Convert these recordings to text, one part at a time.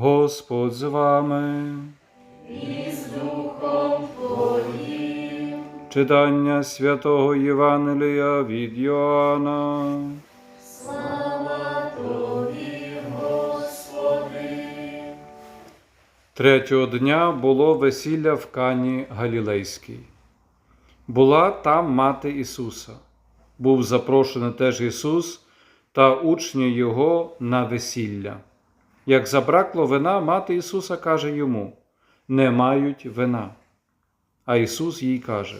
Господь з вами. і з Духом Твоїм. Читання святого Євангелія від Йоанна. Слава Тобі, Господи. Третього дня було весілля в Кані Галілейській. Була там мати Ісуса. Був запрошений теж Ісус та учні Його на весілля. Як забракло вина, мати Ісуса каже йому: Не мають вина. А Ісус їй каже: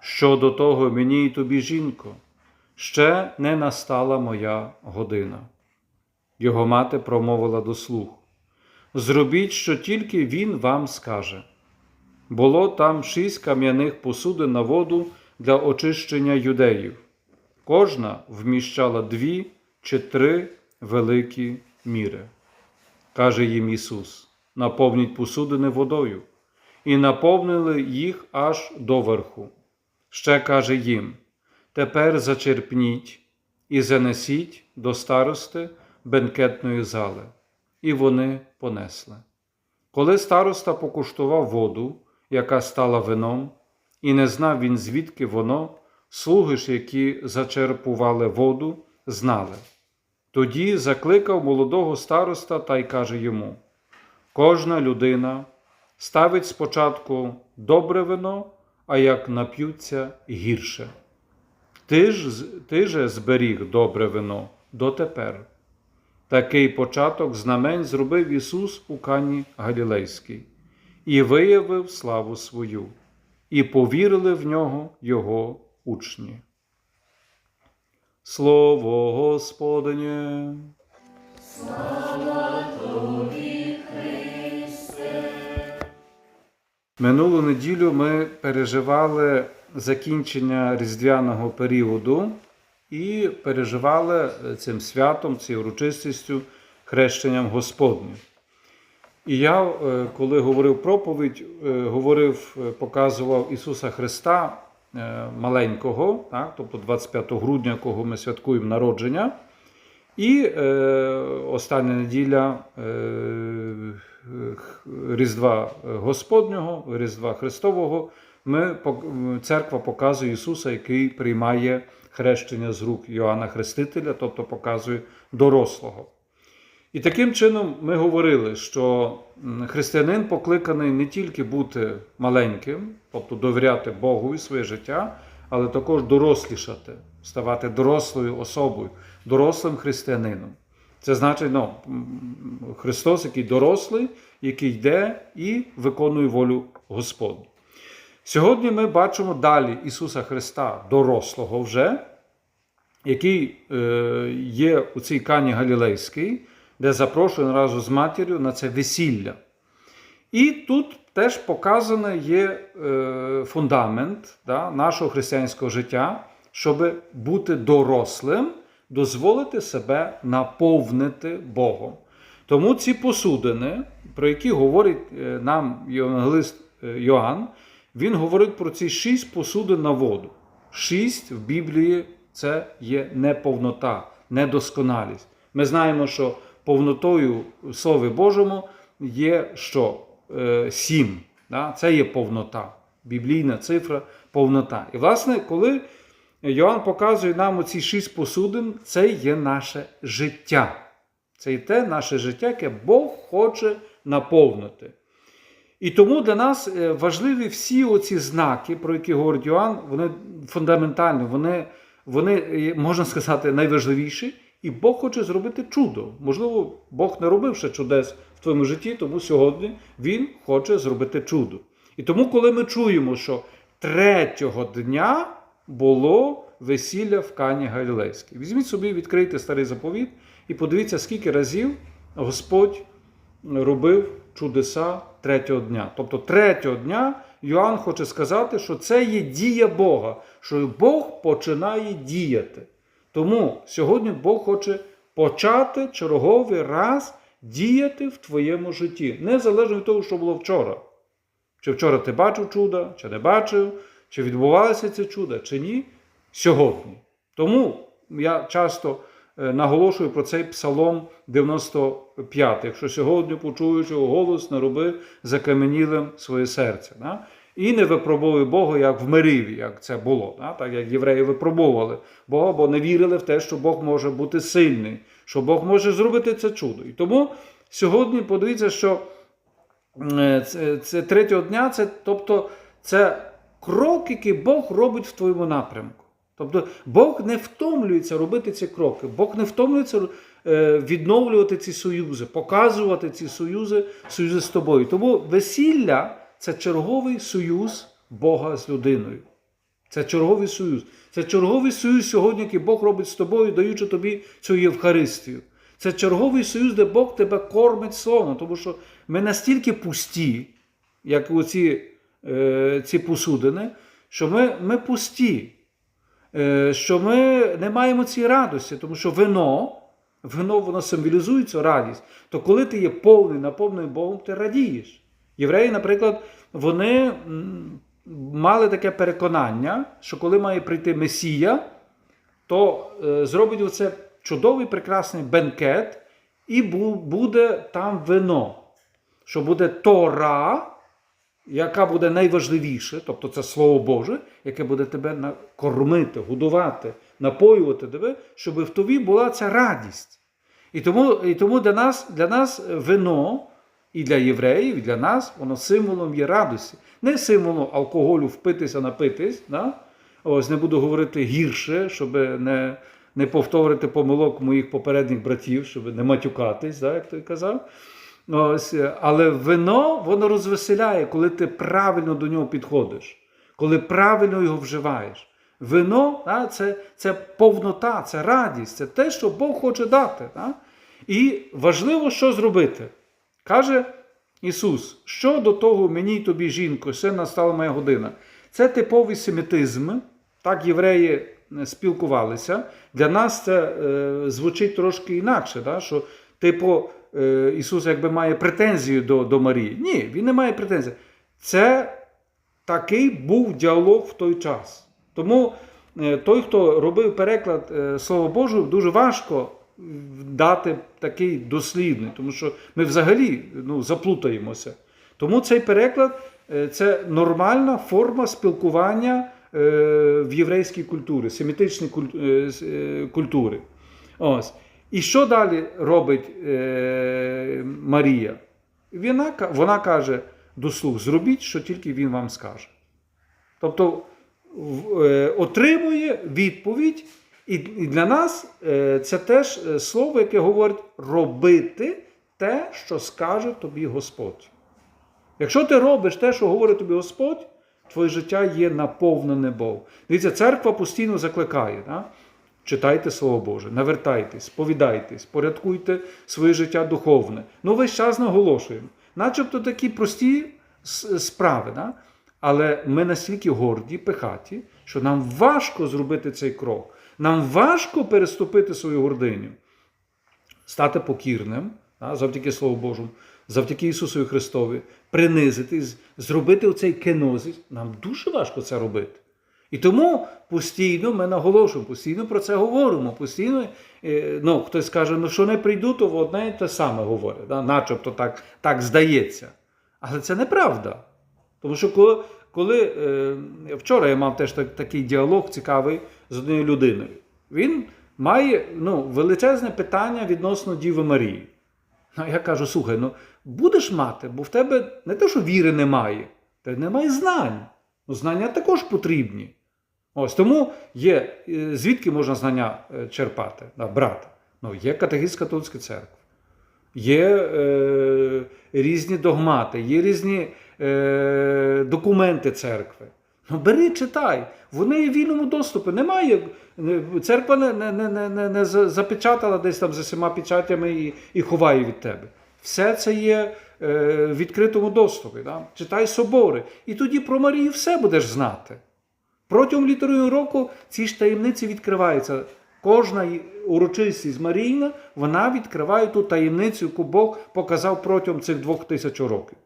Що до того мені й тобі, жінко, ще не настала моя година. Його мати промовила до слуг. Зробіть, що тільки він вам скаже. Було там шість кам'яних посудин на воду для очищення юдеїв. Кожна вміщала дві чи три великі міри. Каже їм Ісус: наповніть посудини водою, і наповнили їх аж до верху. Ще каже їм: Тепер зачерпніть і занесіть до старости бенкетної зали. І вони понесли. Коли староста покуштував воду, яка стала вином, і не знав він, звідки воно, слуги ж, які зачерпували воду, знали. Тоді закликав молодого староста та й каже йому: Кожна людина ставить спочатку добре вино, а як нап'ються гірше. Ти ж, ти же зберіг добре вино дотепер. Такий початок знамень зробив Ісус у Кані Галілейській і виявив славу свою, і повірили в нього Його учні. Слово Господнє. Минулу неділю ми переживали закінчення різдвяного періоду і переживали цим святом, цією урочистістю, хрещенням Господнім. І я, е, коли говорив проповідь, е, говорив, е, показував Ісуса Христа е, маленького, так, тобто 25 грудня, кого ми святкуємо народження. І е, остання неділя е, Різдва Господнього, Різдва Христового, ми, церква показує Ісуса, який приймає хрещення з рук Йоанна Хрестителя, тобто показує дорослого. І таким чином ми говорили, що християнин покликаний не тільки бути маленьким, тобто довіряти Богу і своє життя, але також дорослішати, ставати дорослою особою, дорослим християнином. Це значить, ну, Христос, який дорослий, який йде і виконує волю Господню. Сьогодні ми бачимо далі Ісуса Христа, дорослого вже, який е, є у цій кані Галілейській, де запрошений разом з матір'ю на це весілля. І тут теж показаний є е, фундамент да, нашого християнського життя, щоб бути дорослим, дозволити себе наповнити Богом. Тому ці посудини, про які говорить е, нам євангелист е, Йоанн, він говорить про ці шість посудин на воду. Шість в Біблії це є неповнота, недосконалість. Ми знаємо, що повнотою в Слові Божому є що? Е, Сім. Да? Це є повнота. Біблійна цифра повнота. І, власне, коли Йоанн показує нам оці шість посудин, це є наше життя. Це і те наше життя, яке Бог хоче наповнити. І тому для нас е, важливі всі оці знаки, про які говорить Йоанн, вони фундаментальні, вони, вони е, можна сказати, найважливіші. І Бог хоче зробити чудо. Можливо, Бог не робив ще чудес в твоєму житті, тому сьогодні Він хоче зробити чудо. І тому, коли ми чуємо, що третього дня було весілля в Кані Галілейській. Візьміть собі, відкрийте старий заповіт і подивіться, скільки разів Господь робив чудеса третього дня. Тобто третього дня Йоанн хоче сказати, що це є дія Бога, що Бог починає діяти. Тому сьогодні Бог хоче почати черговий раз діяти в твоєму житті, незалежно від того, що було вчора. Чи вчора ти бачив чудо, чи не бачив, чи відбувалося це чудо, чи ні, сьогодні. Тому я часто е, наголошую про цей псалом 95. Якщо сьогодні почуєш його голос, не роби закаменілим своє серце. І не випробовуй Бога, як в Мериві, як це було, да? так як євреї випробовували Бога, бо не вірили в те, що Бог може бути сильний, що Бог може зробити це чудо. І тому сьогодні подивіться, що е, це, це третього дня, це, тобто, це крок, який Бог робить в твоєму напрямку. Тобто Бог не втомлюється робити ці кроки, Бог не втомлюється е, відновлювати ці союзи, показувати ці союзи, союзи з тобою. Тому весілля це черговий союз Бога з людиною. Це черговий союз. Це черговий союз сьогодні, який Бог робить з тобою, даючи тобі цю Євхаристію. Це черговий союз, де Бог тебе кормить словом, тому що ми настільки пусті, як оці е, ці посудини, що ми, ми пусті, е, що ми не маємо цієї радості, тому що вино, вино воно символізує цю радість. То коли ти є повний, наповнений Богом, ти радієш. Євреї, наприклад, вони мали таке переконання, що коли має прийти Месія, то е, зробить оце чудовий прекрасний бенкет, і буде там вино. Що буде Тора, яка буде найважливіше, тобто це Слово Боже, яке буде тебе кормити, годувати, напоювати тебе, щоб в тобі була ця радість. І тому, і тому для, нас, для нас вино, і для євреїв, і для нас, воно символом є радості. Не символом алкоголю впитися, напитись. Да? Ось не буду говорити гірше, щоб не, не повторити помилок моїх попередніх братів, щоб не матюкатись, да, як той казав. Ось, але вино воно розвеселяє, коли ти правильно до нього підходиш, коли правильно його вживаєш. Вино да, це, це повнота, це радість, це те, що Бог хоче дати. Да? І важливо, що зробити. Каже Ісус, що до того мені й тобі, жінко, ще настала моя година. Це типовий семітизм. Так євреї е, спілкувалися. Для нас це е, звучить трошки інакше, да? що типу е, Ісус якби має претензію до, до Марії. Ні, він не має претензій. Це такий був діалог в той час. Тому е, той, хто робив переклад е, Слова Божого, дуже важко дати такий дослідний, тому що ми взагалі ну, заплутаємося. Тому цей переклад е, це нормальна форма спілкування е, в єврейській культурі, семітичній е, культури. Ось. І що далі робить Марія? Вона, вона каже до слуг: зробіть, що тільки він вам скаже. Тобто отримує відповідь, і, для нас е, це теж е, слово, яке говорить робити те, що скаже тобі Господь. Якщо ти робиш те, що говорить тобі Господь, твоє життя є наповнене Богом. Дивіться, церква постійно закликає. Да? Читайте Слово Боже, навертайтесь, сповідайтесь, порядкуйте своє життя духовне. Ну, весь час наголошуємо. Начебто такі прості справи. Да? Але ми настільки горді, пихаті, що нам важко зробити цей крок. Нам важко переступити свою гординю стати покірним, завдяки Слову Божому, завдяки Ісусу Христові, принизитись, зробити оцей кенозис. Нам дуже важко це робити. І тому постійно ми наголошуємо, постійно про це говоримо. Постійно, е, ну, хтось каже, ну що не прийду, то одне і те саме говорять, да, начебто так, так здається. Але це неправда. Тому що коли, коли е, вчора я мав теж так, такий діалог цікавий з однією людиною. Він має ну, величезне питання відносно Діви Марії. Ну, я кажу: слухай, ну будеш мати, бо в тебе не те, що віри немає, та немає знань. Ну, знання також потрібні. Ось тому є, е, звідки можна знання е, черпати, да, брати? Ну, є катехиз католицької церкви є е, різні догмати, є різні е, документи церкви. Ну, бери, читай. Вони є вільному доступі. Немає. е, Церква не, не, не, не, не, запечатала десь там за всіма печатями і, і ховає від тебе. Все це є е, в відкритому доступі. Да? Читай собори. І тоді про Марію все будеш знати. Протягом літературного року ці ж таємниці відкриваються. Кожна урочистість Марійна, вона відкриває ту таємницю, яку Бог показав протягом цих двох тисяч років.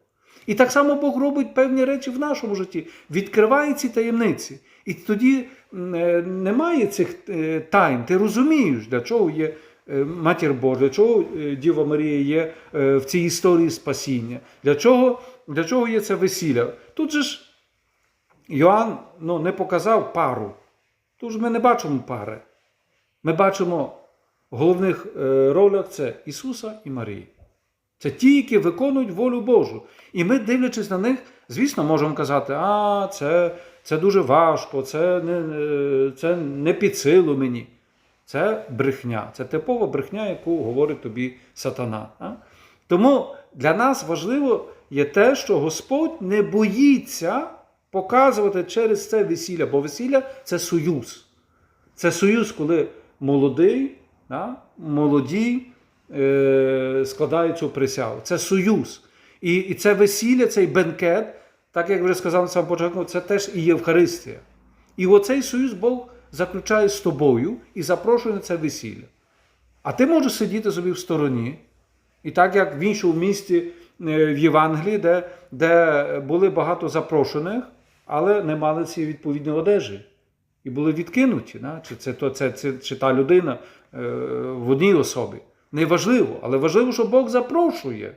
І так само Бог робить певні речі в нашому житті, відкриває ці таємниці. І тоді е, немає цих е, тайн. Ти розумієш, для чого є е, Матір Божа, для чого Діва Марія є в цій історії спасіння, для чого, для чого є це весілля. Тут же ж Йоанн ну, не показав пару. Тут ж ми не бачимо пари. Ми бачимо в головних ролях це Ісуса і Марії. Це ті, які виконують волю Божу. І ми, дивлячись на них, звісно, можемо казати, а це, це дуже важко, це не, е, це не під силу мені. Це брехня, це типова брехня, яку говорить тобі сатана. А? Тому для нас важливо є те, що Господь не боїться показувати через це весілля, бо весілля це союз. Це союз, коли молодий, молоді е, цю присягу. Це союз. І, і це весілля, цей бенкет, так як вже сказав на самому початку, це теж і Євхаристія. І оцей союз Бог заключає з тобою і запрошує на це весілля. А ти можеш сидіти собі в стороні, і так як в іншому місті е, в Євангелії, де, де були багато запрошених, але не мали цієї відповідної одежі. І були відкинуті. Да? Чи це, то, це, це чи та людина е, в одній особі. Неважливо, але важливо, що Бог запрошує.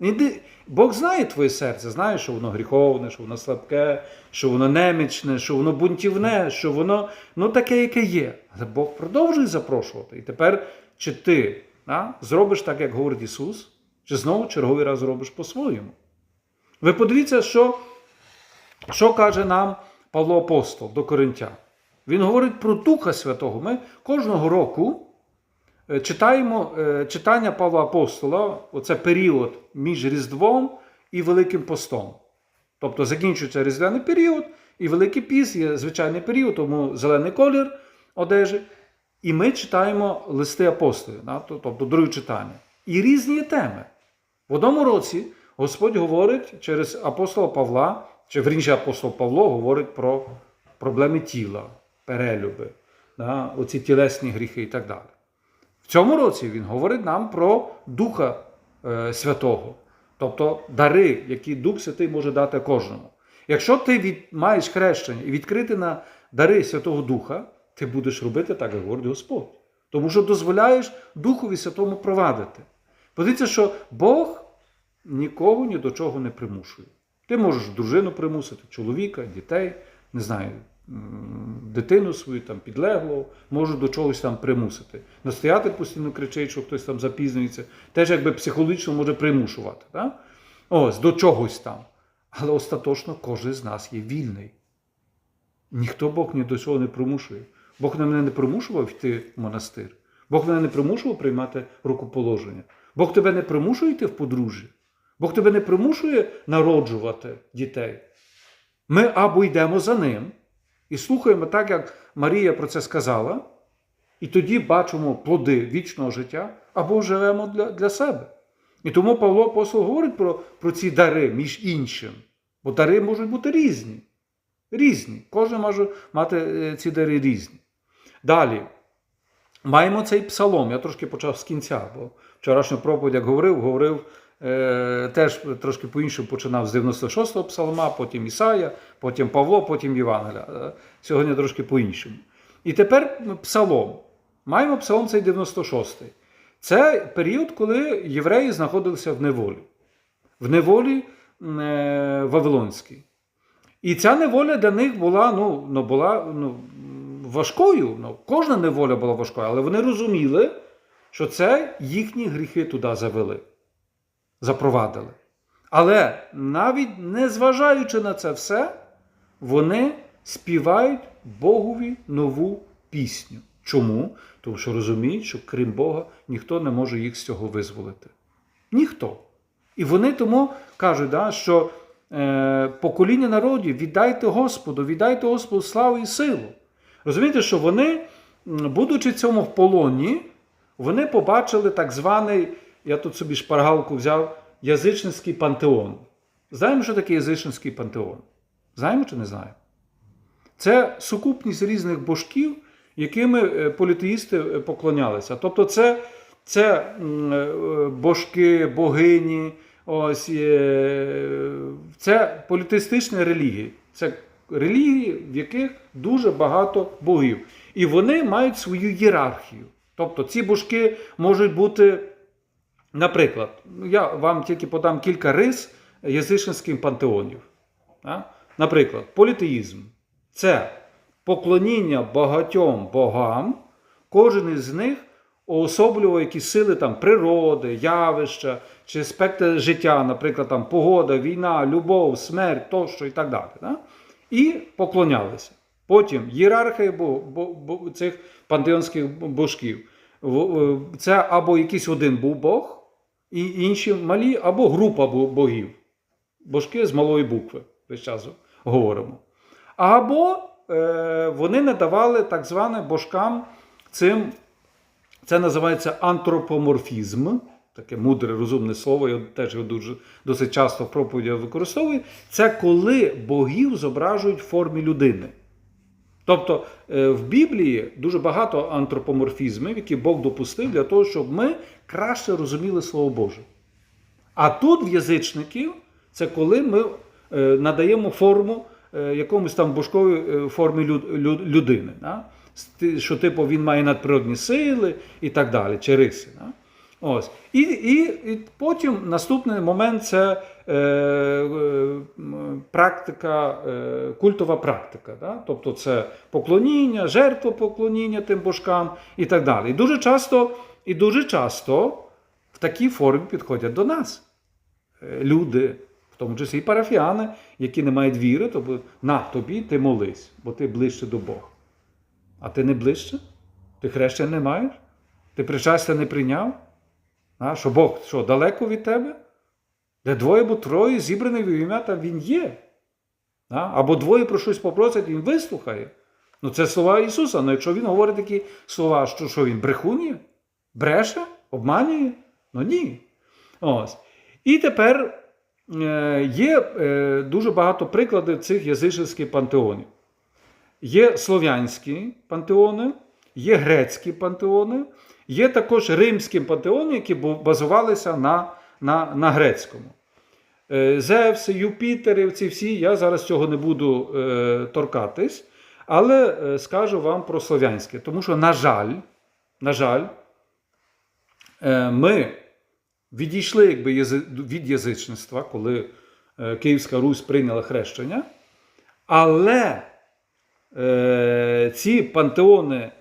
Іди, Бог знає твоє серце, знає, що воно гріховне, що воно слабке, що воно немічне, що воно бунтівне, що воно ну, таке, яке є. Але Бог продовжує запрошувати. І тепер, чи ти а, зробиш так, як говорить Ісус, чи знову черговий раз зробиш по-своєму. Ви подивіться, що, що каже нам Павло Апостол до Коринтян. Він говорить про Духа Святого. Ми кожного року читаємо е, читання Павла Апостола, оце період між Різдвом і Великим Постом. Тобто закінчується різдвяний період, і Великий Піс є звичайний період, тому зелений колір одежі. І ми читаємо листи апостолів, тобто друге читання. І різні теми. В одному році Господь говорить через апостола Павла, чи верніше апостол Павло говорить про проблеми тіла, перелюби, оці тілесні гріхи і так далі. Цьому році він говорить нам про Духа е, Святого, тобто дари, які Дух Святий може дати кожному. Якщо ти від, маєш хрещення і відкрити на дари Святого Духа, ти будеш робити так, як говорить Господь. Тому що дозволяєш Духові Святому провадити. Подивіться, що Бог нікого ні до чого не примушує. Ти можеш дружину примусити, чоловіка, дітей, не знаю, дитину свою там підлеглого, можуть до чогось там примусити. Настояти постійно кричить, що хтось там запізнюється, теж якби психологічно може примушувати. Так? Ось, до чогось там. Але остаточно кожен з нас є вільний. Ніхто Бог ні до чого не примушує. Бог мене не примушував йти в монастир. Бог мене не примушував приймати рукоположення. Бог тебе не примушує йти в подружжя. Бог тебе не примушує народжувати дітей. Ми або йдемо за ним і слухаємо так, як Марія про це сказала, і тоді бачимо плоди вічного життя, або живемо для, для себе. І тому Павло Апостол говорить про, про ці дари між іншим. Бо дари можуть бути різні. Різні. Кожен може мати е, ці дари різні. Далі. Маємо цей псалом. Я трошки почав з кінця, бо вчорашню проповідь, як говорив, говорив теж трошки по-іншому починав з 96-го псалма, потім Ісая, потім Павло, потім Євангелія. Е, Сьогодні трошки по-іншому. І тепер ну, псалом. Маємо псалом цей 96-й. Це період, коли євреї знаходилися в неволі. В неволі е, Вавилонській. І ця неволя для них була, ну, ну, була ну, важкою. Ну, кожна неволя була важкою, але вони розуміли, що це їхні гріхи туди завели, запровадили. Але навіть незважаючи на це все, вони співають Богові нову пісню. Чому? Тому що розуміють, що крім Бога ніхто не може їх з цього визволити. Ніхто. І вони тому кажуть, да, що е, покоління народів віддайте Господу, віддайте Господу славу і силу. Розумієте, що вони, будучи цьому в полоні, вони побачили так званий, я тут собі шпаргалку взяв, язичницький пантеон. Знаємо, що таке язичницький пантеон? Знаємо чи не знаємо? Це сукупність різних божків, якими е, політеїсти е, поклонялися. Тобто, це, це е, божки, богині, Ось це політеїстичні релігії. Це релігії, в яких дуже багато богів. І вони мають свою ієрархію. Тобто ці божки можуть бути, наприклад, ну, я вам тільки подам кілька рис язичницьких пантеонів. Наприклад, політеїзм це поклоніння багатьом богам, кожен із них уособлював якісь сили там, природи, явища чи аспекти життя, наприклад, там, погода, війна, любов, смерть тощо і так далі. Да? І поклонялися. Потім ієрархія цих пантеонських божків. Це або якийсь один був Бог, і інші малі, або група богів. Божки з малої букви, весь час говоримо. Або е, вони надавали так зване божкам цим, це називається антропоморфізм, таке мудре, розумне слово, я теж його дуже, досить часто в проповідях використовую. Це коли богів зображують в формі людини. Тобто е, в Біблії дуже багато антропоморфізмів, які Бог допустив для того, щоб ми краще розуміли Слово Боже. А тут в язичників це коли ми е, надаємо форму е, якомусь там божковій формі люд- люд- людини. Що, типу, він має надприродні сили і так далі, чи риси. Ось. І, і, і потім наступний момент це практика, е, культова практика. Да? Тобто це поклоніння, жертвопоклоніння тим божкам і так далі. І дуже часто, і дуже часто в такій формі підходять до нас е, люди, в тому числі і парафіяни, які не мають віри, то на тобі ти молись, бо ти ближче до Бога. А ти не ближче? Ти хрещення не маєш? Ти причастя не прийняв? А, що Бог що, далеко від тебе? Де двоє або троє зібрані в ім'я, він є. Або двоє про щось попросять, він вислухає. Ну, це слова Ісуса. Ну, якщо Він говорить такі слова, що, що він брехун є? Бреше? Обманює? Ну ні. Ось. І тепер е, є е, дуже багато прикладів цих язичницьких пантеонів. Є слов'янські пантеони, є грецькі пантеони, є також римські пантеони, які базувалися на, на, на грецькому. Е, Зевси, Юпітери, ці всі, я зараз цього не буду е, торкатись, але е, скажу вам про слов'янське. Тому що, на жаль, на жаль, ми відійшли якби, від язичництва, коли Київська Русь прийняла хрещення, але ці пантеони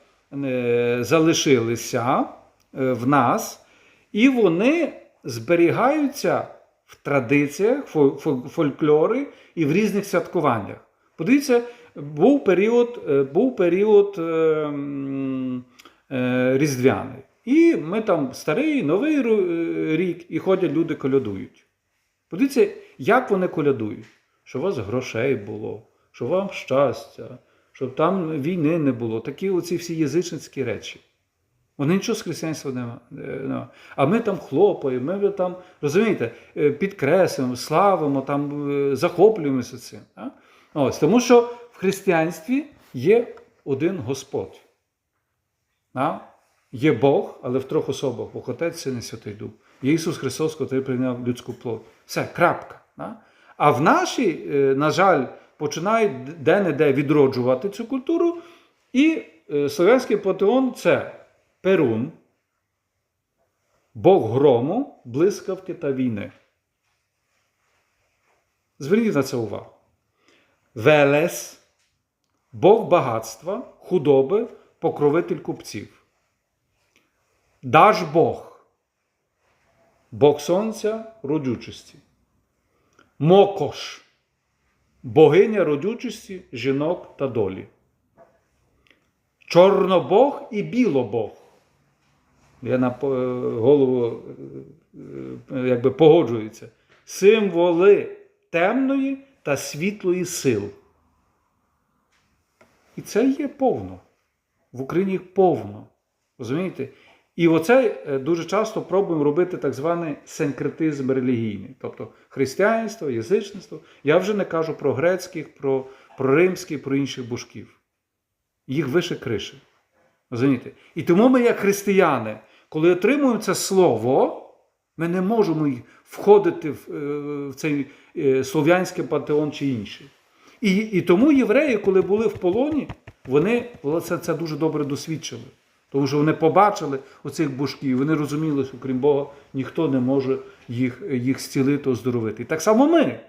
залишилися в нас, і вони зберігаються в традиціях, фо- фо- і в різних святкуваннях. Подивіться, був період, е, був період е, е, різдвяний. І ми там старий, новий рік, і ходять люди колядують. Подивіться, як вони колядують, що у вас грошей було, що вам щастя, щоб там війни не було. Такі оці всі язичницькі речі. Вони нічого з християнства нема. е. А ми там хлопаємо, ми там, розумієте, е, підкреслюємо, славимо, там, е, захоплюємося цим. Ось, тому що в християнстві є один Господь. А? Є Бог, але в трьох особах Бог Отець, Син і Святий Дух. Є Ісус Христос, який прийняв людську плоть. Все, крапка. А, а в нашій, е, на жаль, починають де-не-де відроджувати цю культуру. І слов'янський пантеон це Перун, Бог грому, блискавки та війни. Зверніть на це увагу. Велес, Бог багатства, худоби, покровитель купців. Даж Бог, Бог сонця родючості. Мокош, богиня родючості жінок та долі. Чорнобог і білобог. Я на голову е, е, якби погоджується. Символи темної та світлої сил. І це є повно. В Україні повно. Розумієте? І оце е, дуже часто пробуємо робити так званий синкретизм релігійний, тобто християнство, язичництво. Я вже не кажу про грецьких, про, про римських, про інших божків. Їх вище криші. Розумієте? І тому ми, як християни, коли отримуємо це слово, Ми не можемо входити в, е, цей е, слов'янський пантеон чи інший. І, і тому євреї, коли були в полоні, вони це, це дуже добре досвідчили. Тому що вони побачили оцих божків, вони розуміли, що крім Бога ніхто не може їх, їх зцілити, оздоровити. І так само ми.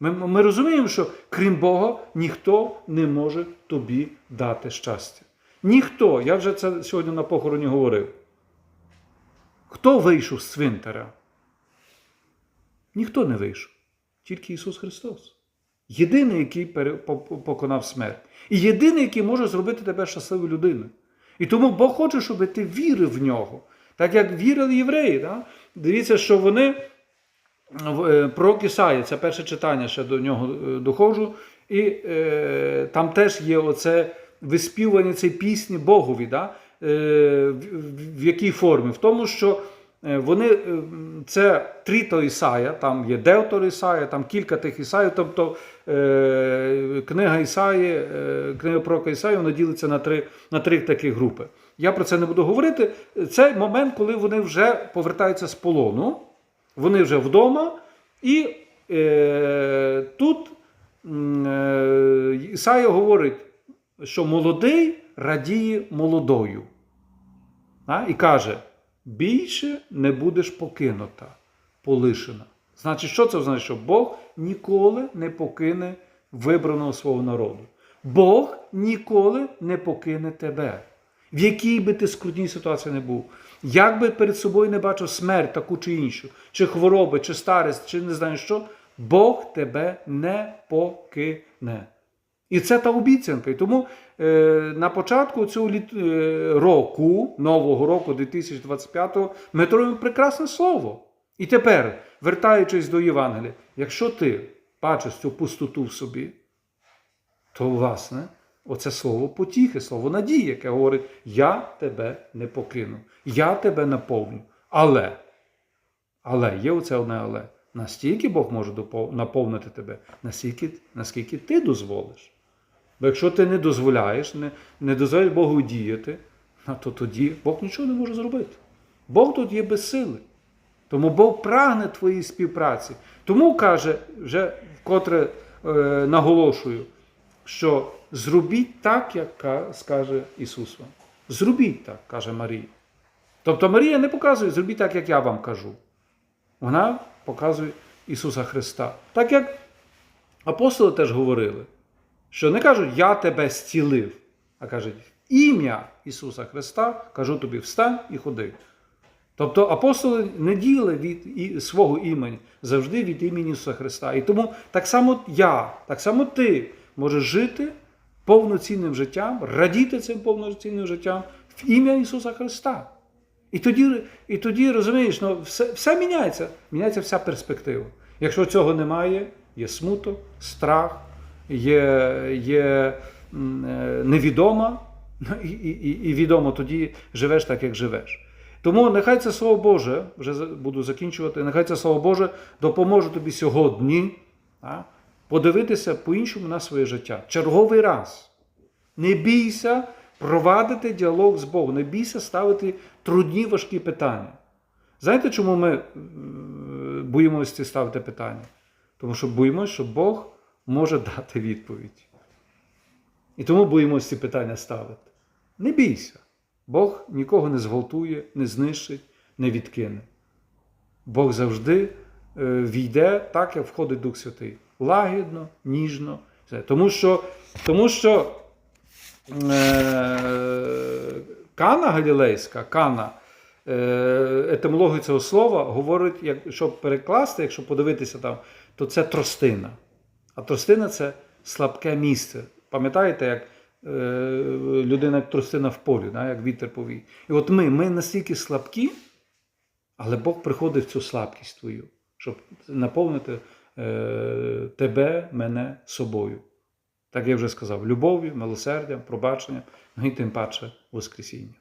Ми, ми розуміємо, що крім Бога ніхто не може тобі дати щастя. Ніхто, я вже це сьогодні на похороні говорив. Хто вийшов з цвинтаря? Ніхто не вийшов, тільки Ісус Христос. Єдиний, який поконав смерть. І єдиний, який може зробити тебе щасливою людиною. І тому Бог хоче, щоб ти вірив в нього. Так як вірили євреї. Да? Дивіться, що вони е, пророк Ісаї, це перше читання, ще до нього е, доходжу. І е, там теж є оце виспівування цієї пісні Богові. Да? Е, в, якій формі? В тому, що е, вони, е, це тріто Ісая, там є Девтор Ісая, там кілька тих Ісаїв, тобто книга Ісаї, книга пророка Ісаї, вона ділиться на три, на три такі групи. Я про це не буду говорити. Це момент, коли вони вже повертаються з полону, вони вже вдома, і е, тут е, Ісая говорить, що молодий радіє молодою. А? І каже: більше не будеш покинута, полишена. Значить, що це означає? Що Бог ніколи не покине вибраного свого народу. Бог ніколи не покине тебе. В якій би ти скрутній ситуації не був, як би перед собою не бачив смерть таку чи іншу, чи хвороби, чи старість, чи не знаю що, Бог тебе не покине. І це та обіцянка. І тому на початку цього е, року, нового року 2025-го, ми отримуємо прекрасне слово. І тепер, вертаючись до Євангелія, якщо ти бачиш цю пустоту в собі, то власне оце слово потіхи, слово надії, яке говорить: Я тебе не покину, я тебе наповню. Але, але є оце одне але. Настільки Бог може наповнити тебе, наскільки, наскільки ти дозволиш. Бо якщо ти не дозволяєш, не, не дозволяєш Богу діяти, то тоді Бог нічого не може зробити. Бог тут є безсилий. Тому Бог прагне твоєї співпраці. Тому каже, вже вкотре е, наголошую, що зробіть так, як скаже Ісус вам. Зробіть так, каже Марія. Тобто Марія не показує, зробіть так, як я вам кажу. Вона показує Ісуса Христа. Так як апостоли теж говорили, що не кажуть, я тебе зцілив, а кажуть, ім'я Ісуса Христа кажу тобі, встань і ходи. Тобто апостоли не діяли від свого імені, завжди від імені Ісуса Христа. І тому так само я, так само ти можеш жити повноцінним життям, радіти цим повноцінним життям в ім'я Ісуса Христа. І тоді, і тоді розумієш, ну, все, все міняється, міняється вся перспектива. Якщо цього немає, є смуток, страх, є, є е, невідома, ну, і, і, і- відомо тоді живеш так, як живеш. Тому нехай це Слово Боже, вже буду закінчувати, нехай це Слово Боже допоможе тобі сьогодні а, подивитися по-іншому на своє життя. Черговий раз. Не бійся провадити діалог з Богом, не бійся ставити трудні важкі питання. Знаєте, чому ми е, боїмося ставити питання? Тому що боїмося, що Бог може дати відповідь. І тому боїмося ці питання ставити. Не бійся. Бог нікого не зґвалтує, не знищить, не відкине. Бог завжди е, війде так, як входить Дух Святий. Лагідно, ніжно. Тому що, тому що е, Кана Галілейська, Кана, е, етимологія цього слова говорить, як, щоб перекласти, якщо подивитися там, то це тростина. А тростина це слабке місце. Пам'ятаєте, як е, людина як тростина в полі, да, як вітер повій. І от ми, ми настільки слабкі, але Бог приходить в цю слабкість твою, щоб наповнити е, тебе, мене собою. Так я вже сказав, любов'ю, милосердям, пробаченням, ну і тим паче Воскресінням.